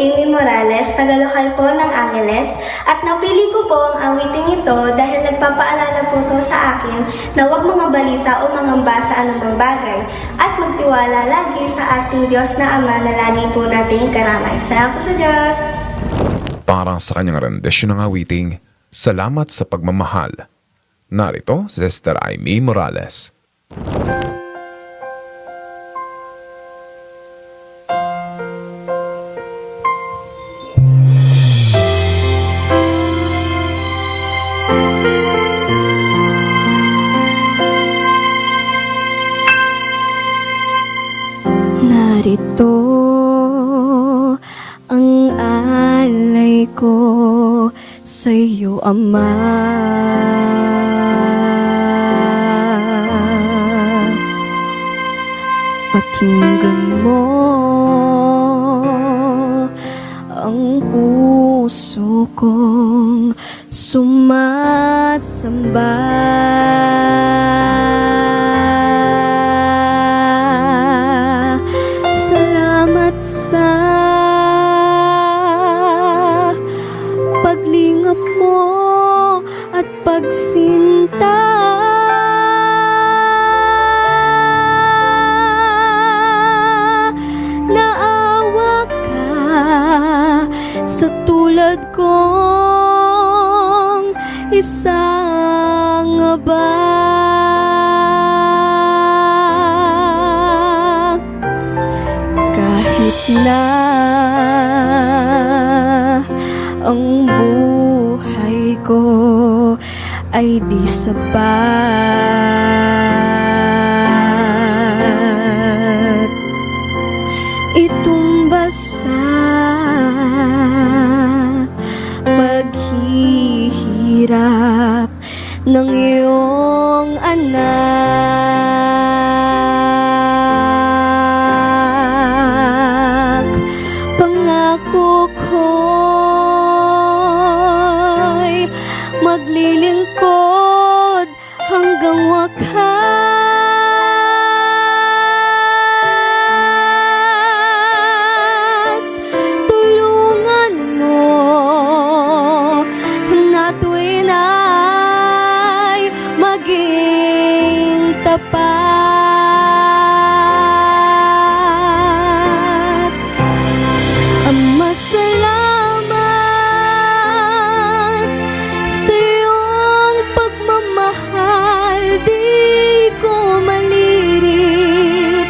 Amy Morales, tagalokal po ng Angeles, at napili ko po ang awiting ito dahil nagpapaalala po to sa akin na huwag mga balisa o mangamba sa anumang bagay at magtiwala lagi sa ating Diyos na Ama na lagi po nating karamay. Salamat sa Diyos! Para sa kanyang rendesyon ng awiting, Salamat sa Pagmamahal. Narito si Sister Amy Morales. Sa iyo, Ama. Pakinggan mo ang puso kong sumasamba. Isang aba kahit na ang buhay ko ay di sapat ng iyong anak. Pangako ko'y maglilingkod tapat Ama, salamat sa iyong pagmamahal. Di ko malirip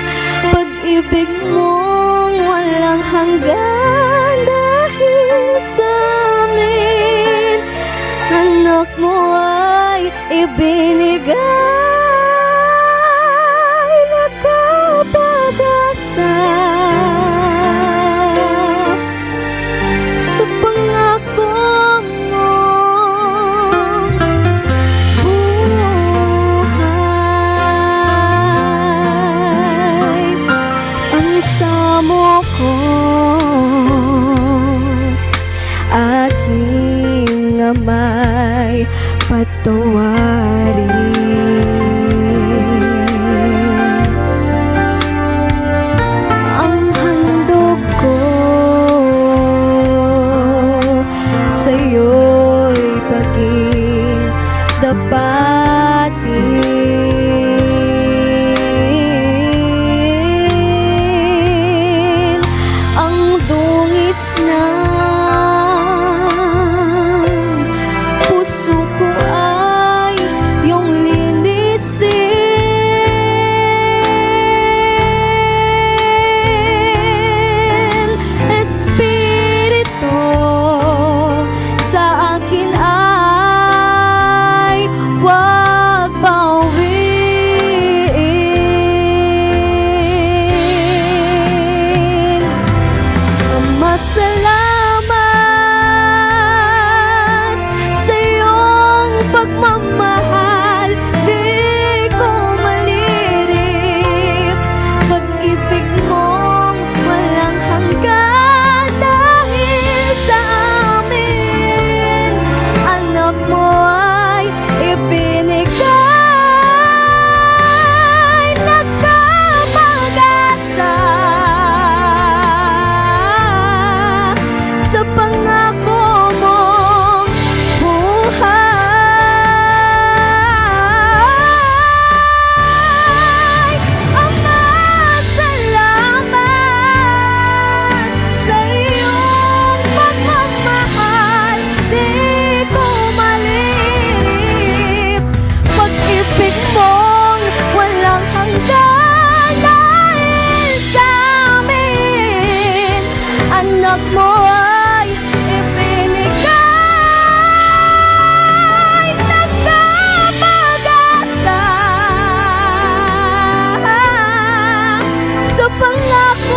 pag-ibig mong walang hanggan dahil sa amin. Anak mo ay ibinigay pati Masalamat anak mo ay ibinigay. Nagkapag-asa. Sa pangako